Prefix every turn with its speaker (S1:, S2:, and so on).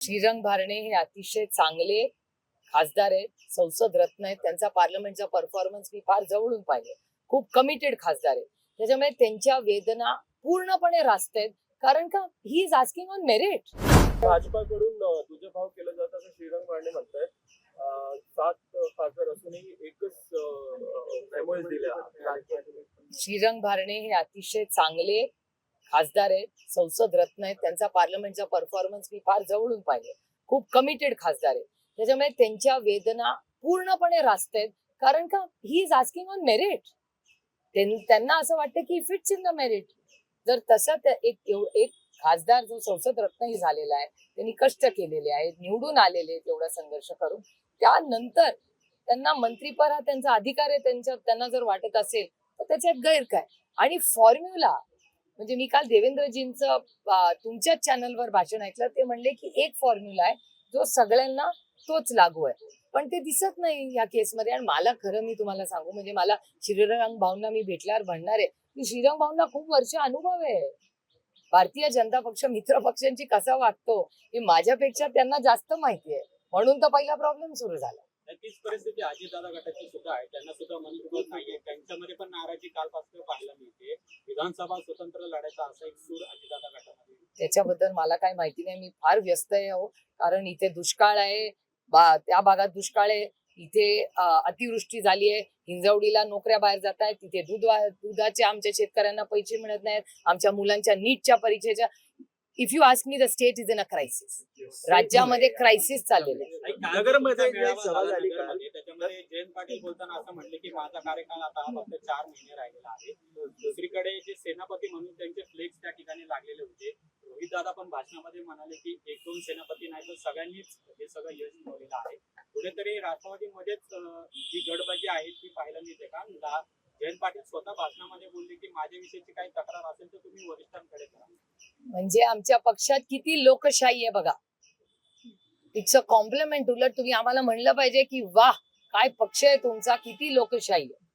S1: श्रीरंग भारणे हे अतिशय चांगले खासदार आहेत संसद रत्न आहेत. त्यांचा पार्लमेंटचा परफॉर्मन्स मी फार जवळून पाहिले खूप कमिटेड खासदार आहेत. त्याच्यामुळे त्यांच्या वेदना पूर्णपणे रास्त आहेत. कारण का he is asking on merit
S2: भाजपाकडून तुझं भाव केलं जातं असं श्रीरंग म्हणतायत. अं, सात खासदार असूनही एकच
S1: श्रीरंग भारणे हे अतिशय चांगले खासदार आहेत संसद रत्न आहेत त्यांचा पार्लमेंटचा परफॉर्मन्स मी फार जवळून पाहिले खूप कमिटेड खासदार आहेत. त्याच्यामुळे त्यांच्या वेदना पूर्णपणे रास्त आहेत. कारण का he is asking on merit त्यांना असं वाटतं की फिट्स इन द मेरिट जर तसं एक एक खासदार जो संसद रत्नही झालेला आहे त्यांनी कष्ट केलेले आहेत निवडून आलेले आहेत एवढा संघर्ष करून त्यानंतर त्यांना मंत्रीपद हा त्यांचा अधिकार आहे त्यांच्या त्यांना जर वाटत असेल तर त्याच्यात गैर काय? आणि फॉर्म्युला म्हणजे मी काल देवेंद्रजींचं अं, तुमच्याच चॅनलवर भाषण ऐकलं ते म्हणले की एक फॉर्म्युला आहे जो सगळ्यांना तोच लागू आहे. पण ते दिसत नाही या केसमध्ये आणि मला खरं मी तुम्हाला सांगू म्हणजे मला श्रीरंग भाऊंना मी भेटल्यावर म्हणणार आहे की श्रीरंग भाऊंना खूप वर्ष अनुभव आहे. भारतीय जनता पक्ष मित्र पक्षांची कसा वागतो हे माझ्यापेक्षा त्यांना जास्त माहिती आहे. म्हणून तर पहिला प्रॉब्लेम सुरू झाला.
S3: तीच परिस्थिती अजितदादा गटाची सुद्धा आहे. त्यांना सुद्धा मनोबल नाहीये. त्यांच्यामध्ये पण नाराजी कालपासून पाहायला मिळते. विधानसभा स्वतंत्र लढायचा असा एक सूर अजितदादा गटामध्ये
S1: त्याच्याबद्दल मला काय माहिती नाही. मी फार व्यस्त आहे हो कारण इथे दुष्काळ आहे. बा त्या भागात दुष्काळ आहे. इथे अतिवृष्टी झाली आहे. हिंजवडीला नोकऱ्या बाहेर जात आहेत तिथे दूध दुधाचे आमच्या शेतकऱ्यांना पैसे मिळत नाहीत. आमच्या मुलांच्या नीटच्या परीक्षेच्या if you ask me the state is in a crisis राज्यामध्ये क्रायसिस चाललेलं आहे.
S2: नगरमध्ये.
S3: त्याच्यामध्ये जयंत पाटील बोलताना असं की माझा कार्यकाळ आता हा फक्त चार महिने राहिलेला आहे. दुसरीकडे जे सेनापती म्हणून त्यांचे फ्लेक्स त्या ठिकाणी लागलेले होते रोहित दादा पण भाषणामध्ये म्हणाले की एक दोन सेनापती नाही तर सगळ्यांनीच हे सगळं यश मिळवलेलं आहे. कुठेतरी राष्ट्रवादीमध्येच जी गडबाजी आहे ती पाहायला मिळते का? जयंत पाटील स्वतः भाषणामध्ये बोलले की माझ्याविषयीची काही तक्रार असेल तर तुम्ही वरिष्ठांकडे करा.
S1: म्हणजे आमच्या पक्षात किती लोकशाही आहे बघा. इट्स अ कॉम्प्लिमेंट उलट तुम्ही आम्हाला म्हणलं पाहिजे की वाह काय पक्ष आहे तुमचा? किती लोकशाही आहे?